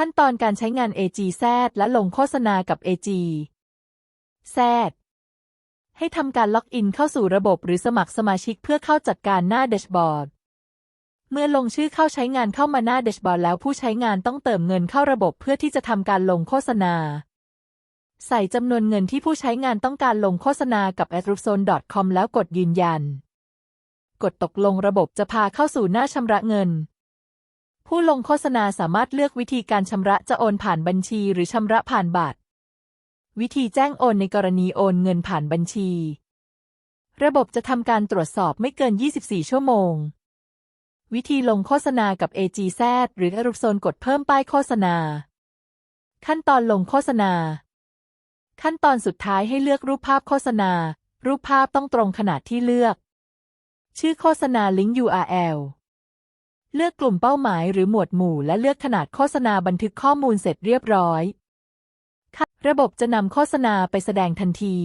ขั้นตอนการใช้งาน AGZ และลงโฆษณากับ AGZ ให้ทำการล็อกอินเข้าสู่ระบบหรือสมัครสมาชิกเพื่อเข้าจัดการหน้าแดชบอร์ด เมื่อลงชื่อเข้าใช้งานเข้ามาหน้าแดชบอร์ดแล้วผู้ใช้งานต้องเติมเงินเข้าระบบเพื่อที่จะทำการลงโฆษณา ใส่จำนวนเงินที่ผู้ใช้งานต้องการลงโฆษณากับ a d r u p z o n e c o m แล้วกดยืนยัน กดตกลงระบบจะพาเข้าสู่หน้าชำระเงิน ผู้ลงโฆษณาสามารถเลือกวิธีการชำระจะโอนผ่านบัญชีหรือชำระผ่านบัตร วิธีแจ้งโอนในกรณีโอนเงินผ่านบัญชี ระบบจะทำการตรวจสอบไม่เกิน 24 ชั่วโมง วิธีลงโฆษณากับ AGZ หรืออรุปโซนกดเพิ่มป้ายโฆษณา ขั้นตอนลงโฆษณา ขั้นตอนสุดท้ายให้เลือกรูปภาพโฆษณา รูปภาพต้องตรงขนาดที่เลือก ชื่อโฆษณาลิงก์ URL เลือกกลุ่มเป้าหมายหรือหมวดหมู่และเลือกขนาดโฆษณาบันทึกข้อมูลเสร็จเรียบร้อย ระบบจะนำโฆษณาไปแสดงทันที